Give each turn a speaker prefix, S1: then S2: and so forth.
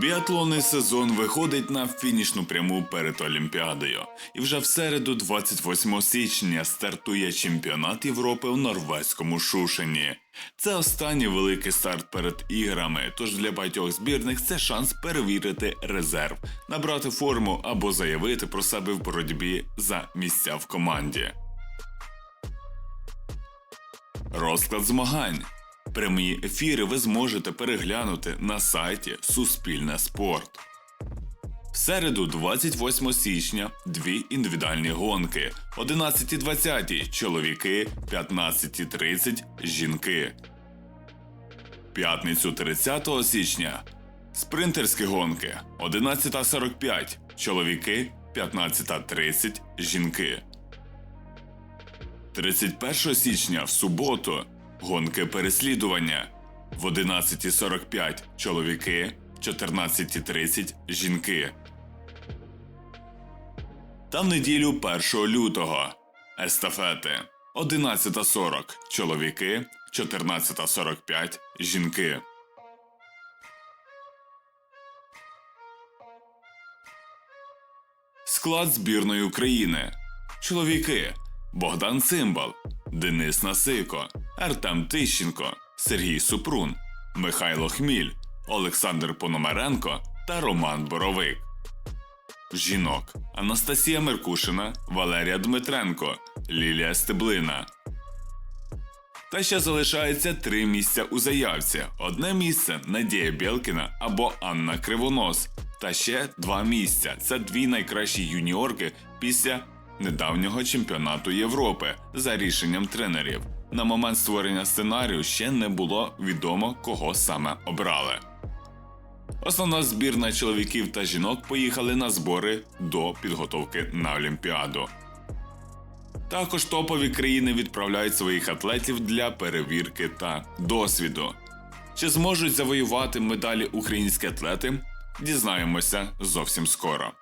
S1: Біатлонний сезон виходить на фінішну пряму перед Олімпіадою. І вже в середу, 28 січня, стартує чемпіонат Європи в норвезькому Шушені. Це останній великий старт перед іграми, тож для багатьох збірних це шанс перевірити резерв, набрати форму або заявити про себе в боротьбі за місця в команді. Розклад змагань. Прямі ефіри ви зможете переглянути на сайті Суспільне спорт. В середу, 28 січня, дві індивідуальні гонки: 11.20 чоловіки, 15.30 жінки. П'ятницю 30 січня спринтерські гонки 11.45 чоловіки, 15.30 жінки. 31 січня в суботу гонки переслідування в 11.45 чоловіки, 14.30 жінки. Та в неділю 1 лютого естафети 11.40 чоловіки, 14.45 жінки. Склад збірної України. Чоловіки Богдан Цимбал, Денис Насико, Артем Тищенко, Сергій Супрун, Михайло Хміль, Олександр Пономаренко та Роман Боровик. Жінок Анастасія Меркушина, Валерія Дмитренко, Лілія Стеблина. Та ще залишається три місця у заявці. Одне місце Надія Білкіна або Анна Кривонос. Та ще два місця. Це дві найкращі юніорки після недавнього чемпіонату Європи за рішенням тренерів. На момент створення сценарію ще не було відомо, кого саме обрали. Основна збірна чоловіків та жінок поїхали на збори до підготовки на Олімпіаду. Також топові країни відправляють своїх атлетів для перевірки та досвіду. Чи зможуть завоювати медалі українські атлети? Дізнаємося зовсім скоро.